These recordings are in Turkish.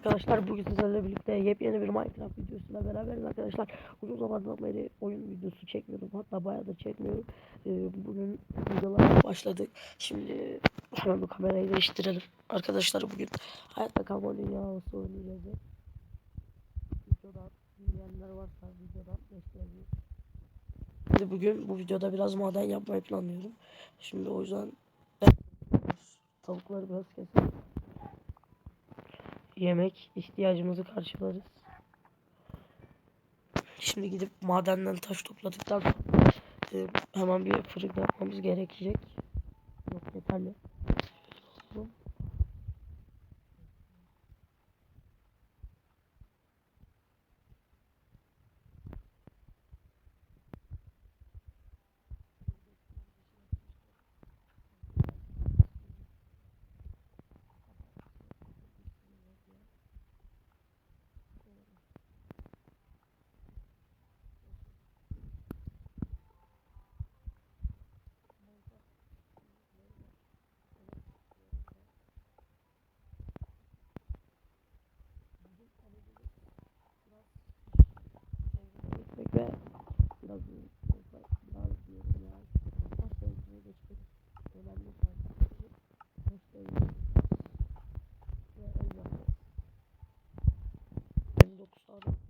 arkadaşlar bugün sizlerle birlikte yepyeni bir Minecraft videosuyla beraberiz arkadaşlar. Uzun zamandan beri oyun videosu çekmiyordum hatta bayağıdır çekmiyorum. Ee, bugün videolara başladık. Şimdi hemen bu kamerayı değiştirelim. Arkadaşlar bugün hayatta kalma dünyası oynayacağız. Videodan dinleyenler varsa gösterebilir. Şimdi bugün bu videoda biraz maden yapmayı planlıyorum. Şimdi o yüzden tavukları biraz keselim yemek ihtiyacımızı karşılarız. Şimdi gidip madenden taş topladıktan sonra e, hemen bir fırın yapmamız gerekecek. Yok yeterli. Ekmek ve biraz biraz diyorum ya. Taş devrimine geçtik. Önemli farkı. Taş devrimi. Ve ev yapacağız. 59 tane.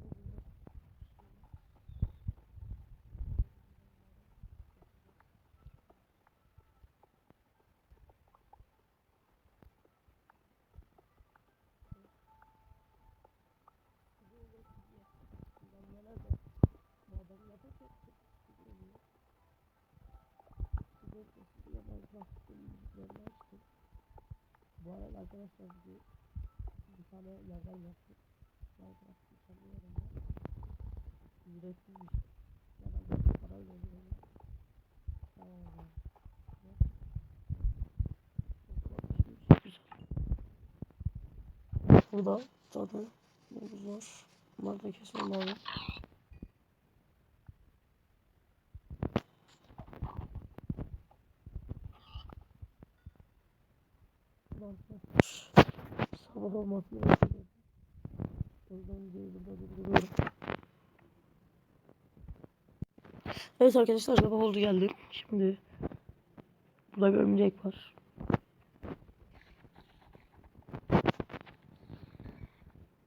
Bu arada arkadaşlar bir, bir tane yerden yaptık. Minecraft tane yerden. Ücretsiz bir şey. Herhalde parayla oluyor. Tamam. Burada zaten domuz var. Bunları da keselim Sabah olmasını bekliyorum. O burada durduruyorum. Evet arkadaşlar sabah oldu geldi. Şimdi burada bir örümcek var.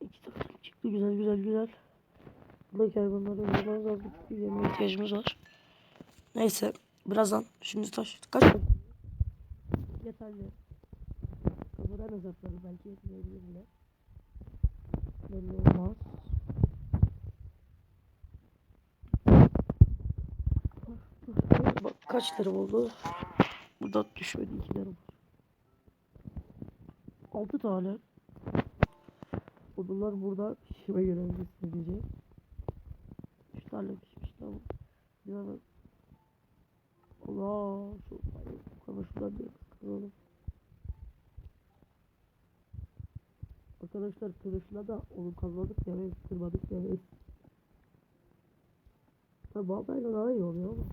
İki tane çıktı güzel güzel güzel. Buradaki hayvanları öldürmemiz lazım. Bir yemeğe ihtiyacımız var. Neyse birazdan şimdi taş kaç yeterli. Kafadan azapları belki yetmeyebilir bile. Belli olmaz. Bak kaç lira oldu? Burada düşmedi iki lira var. Altı tane. Odunlar burada pişime görevli sadece. Üç tane pişmiş tamam. Bir. Allah çok hayır. Bu kadar şuradan bir. Arkadaşlar kılıçla da onu kazmadık ve kırmadık ve Tabi baltayla daha iyi oluyor ama.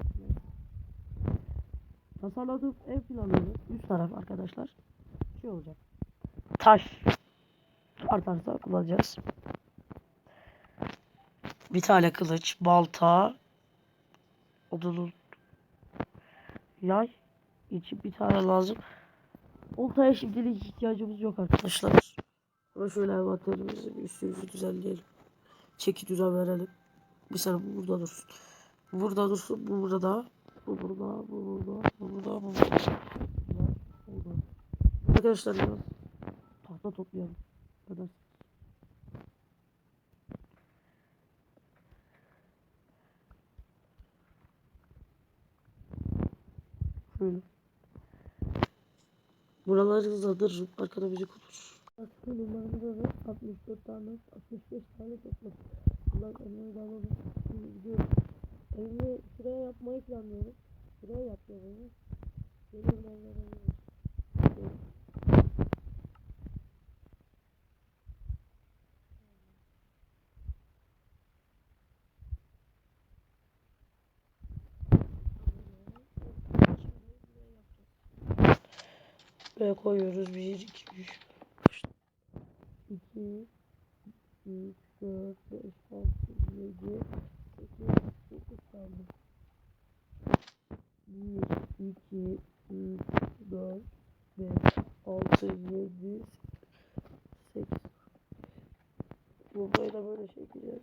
Tasarladığım ev planları üst taraf arkadaşlar. Şey olacak. Taş artarsa kullanacağız. Bir tane kılıç balta odunun yay için bir tane lazım. Oltaya şimdilik ihtiyacımız yok arkadaşlar ama şöyle envanterimizi üstümüzü düzenleyelim. Çeki düzen verelim. Mesela bu burada dursun. Bu burada dursun. Bu burada. Bu burada. Bu burada. Bu burada. Bu burada. Bu burada. Arkadaşlar ya. Tahta toplayalım. Kadar. Şöyle. Buraları hızlandırırım. Arkada müzik olur. Aslında da 64 tane, 65 tane topladım. Bunlar önüne alalım. Şimdi gidiyorum. Evimi şuraya yapmayı planlıyorum. Şuraya yapacağım evi. Geliyorum onlara. Buraya koyuyoruz. 1, 2, 3, 2, 3, 4, 5, 6, 7, 8, 9 kaldı. 1, 2, 3, 4, 5, 6, 7, 8. Burayı da böyle çekeceğiz.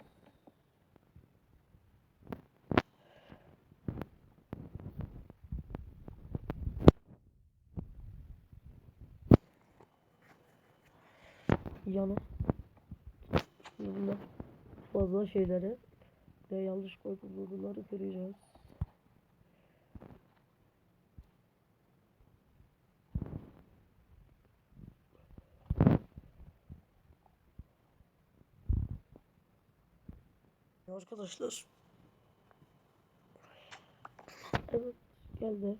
Yana. Bunlar fazla şeyleri ve yanlış koyduğumuz bunları göreceğiz. Arkadaşlar. Evet geldi.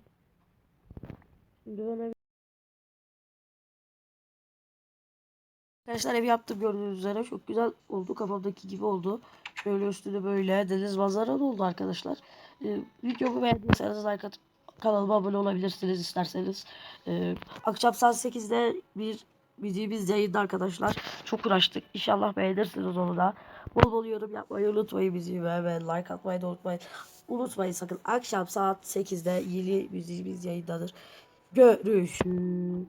Şimdi ben Arkadaşlar ev yaptım gördüğünüz üzere çok güzel oldu kafamdaki gibi oldu. Şöyle üstünde böyle deniz manzaralı oldu arkadaşlar. Ee, videomu beğendiyseniz like atıp kanalıma abone olabilirsiniz isterseniz. Ee, akşam saat 8'de bir videomuz yayında arkadaşlar. Çok uğraştık. İnşallah beğenirsiniz onu da. Bol bol yorum yapmayı unutmayın bizi ve like atmayı da unutmayın. Unutmayın sakın. Akşam saat 8'de yeni videomuz yayınlanır. Görüşürüz.